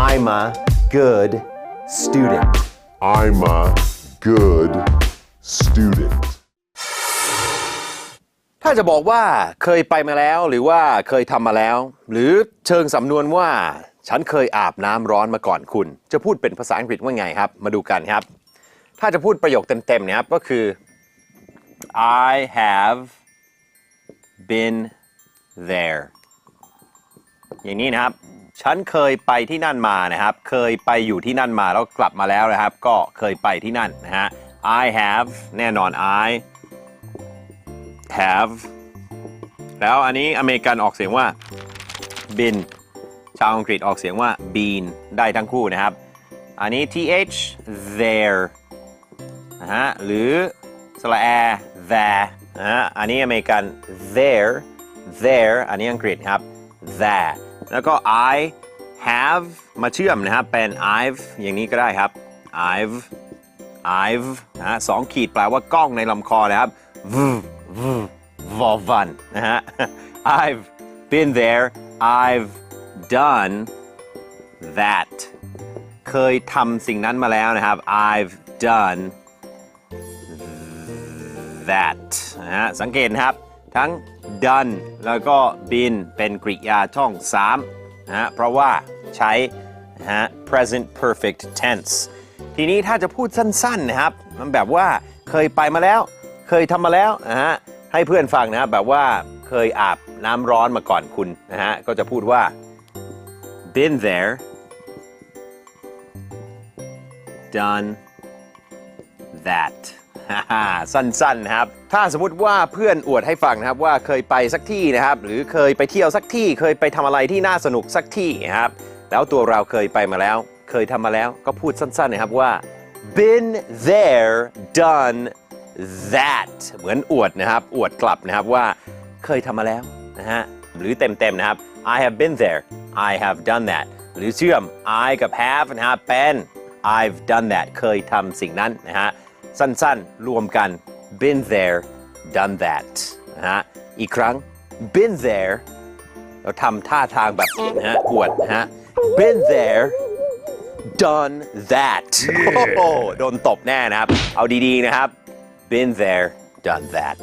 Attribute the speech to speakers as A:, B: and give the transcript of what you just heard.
A: a good student
B: I'm a good student.
C: ถ้าจะบอกว่าเคยไปมาแล้วหรือว่าเคยทำมาแล้ว หรือเชิงสำนวนว่า ฉันเคยอาบน้ำร้อนมาก่อนคุณ จะพูดเป็นภาษาอังกฤษว่าไงครับ มาดูกันครับ ถ้าจะพูดประโยคเต็มๆเนี่ยครับก็คือ I have been there อย่างนี้นะครับ ฉันเคยไปที่นั่นมานะครับ เคยไปอยู่ที่นั่นมาแล้วกลับมาแล้วนะครับ ก็เคยไปที่นั่นนะฮะ I have แน่นอน I have แล้วอันนี้อเมริกันออกเสียงว่า been ชาวอังกฤษออกเสียงว่า been ได้ทั้งคู่นะครับ อันนี้ th there นะฮะ หรือสระแอ there นะฮะ อันนี้อเมริกัน there there อันนี้อังกฤษครับ there แล้วก็ I have มาเชื่อมนะครับ เป็น I've อย่างนี้ก็ได้ครับ I've I've นะสองขีดแปลว่ากล้องในลำคอนะครับ v v v o v a n นะฮะ I've been there I've done that เคยทำสิ่งนั้นมาแล้วนะครับ I've done that นะฮะสังเกตนะครับ ทั้ง done แล้วก็ been เป็นกริยาช่อง3นะฮะเพราะว่าใช้นะฮะ present perfect tense ทีนี้ถ้าจะพูดสั้นๆนะครับ มันแบบว่าเคยไปมาแล้ว เคยทำมาแล้วนะฮะให้เพื่อนฟังนะครับแบบว่าเคยอาบน้ำร้อนมาก่อนคุณนะฮะก็จะพูดว่า been there done that สั้นๆนะครับ ถ้าสมมติว่าเพื่อนอวดให้ฟังนะครับว่าเคยไปสักที่นะครับ หรือเคยไปเที่ยวสักที่ เคยไปทำอะไรที่น่าสนุกสักที่นะครับ แล้วตัวเราเคยไปมาแล้ว เคยทำมาแล้วก็พูดสั้นๆนะครับว่า been there done that เหมือนอวดนะครับ อวดกลับนะครับว่าเคยทำมาแล้วนะฮะ หรือเต็มๆนะครับ I have been there I have done that หรือเชื่อม I กับ have นะครับเป็น I've done that เคยทำสิ่งนั้นนะฮะ สั้นๆ รวมกัน been there done that นะฮะ อีกครั้ง been there เราทำท่าทางแบบนะฮะอวดนะฮะ been there done that โอ้โหโดนตบแน่นะครับ เอาดีๆนะครับ been there done that